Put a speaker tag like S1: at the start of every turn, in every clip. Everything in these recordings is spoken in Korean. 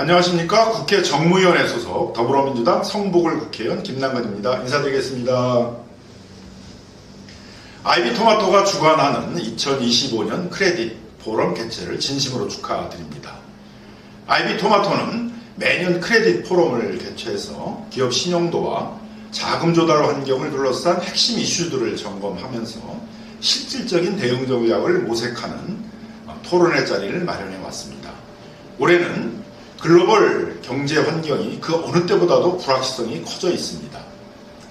S1: 안녕하십니까. 국회 정무위원회 소속 더불어민주당 성북을 국회의원 김남근입니다. 인사드리겠습니다. 아이비토마토가 주관하는 2025년 크레딧 포럼 개최를 진심으로 축하드립니다. 아이비토마토는 매년 크레딧 포럼을 개최해서 기업 신용도와 자금 조달 환경을 둘러싼 핵심 이슈들을 점검하면서 실질적인 대응 전략을 모색하는 토론회 자리를 마련해 왔습니다. 올해는 글로벌 경제 환경이 그 어느 때보다도 불확실성이 커져 있습니다.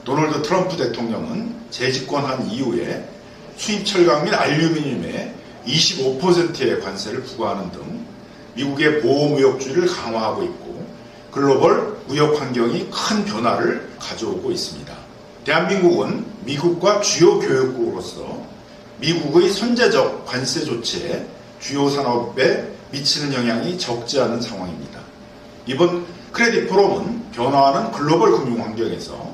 S1: 도널드 트럼프 대통령은 재집권한 이후에 수입 철강 및 알루미늄에 25%의 관세를 부과하는 등 미국의 보호 무역주의를 강화하고 있고 글로벌 무역 환경이 큰 변화를 가져오고 있습니다. 대한민국은 미국과 주요 교역국으로서 미국의 선제적 관세 조치에 주요 산업에 미치는 영향이 적지 않은 상황입니다. 이번 크레딧 포럼은 변화하는 글로벌 금융 환경에서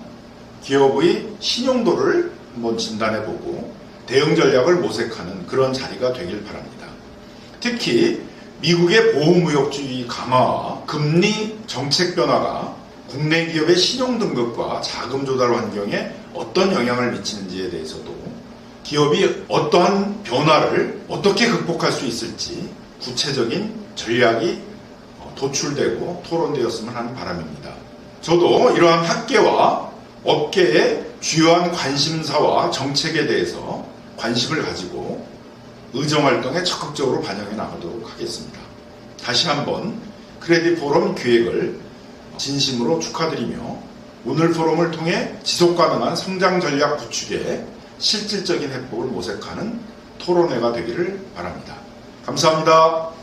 S1: 기업의 신용도를 한번 진단해보고 대응 전략을 모색하는 그런 자리가 되길 바랍니다. 특히 미국의 보호무역주의 강화와 금리 정책 변화가 국내 기업의 신용 등급과 자금 조달 환경에 어떤 영향을 미치는지에 대해서도 기업이 어떠한 변화를 어떻게 극복할 수 있을지 구체적인 전략이 도출되고 토론되었으면 하는 바람입니다. 저도 이러한 학계와 업계의 주요한 관심사와 정책에 대해서 관심을 가지고 의정활동에 적극적으로 반영해 나가도록 하겠습니다. 다시 한번 크레딧 포럼 기획을 진심으로 축하드리며 오늘 포럼을 통해 지속 가능한 성장 전략 구축에 실질적인 해법을 모색하는 토론회가 되기를 바랍니다. 감사합니다.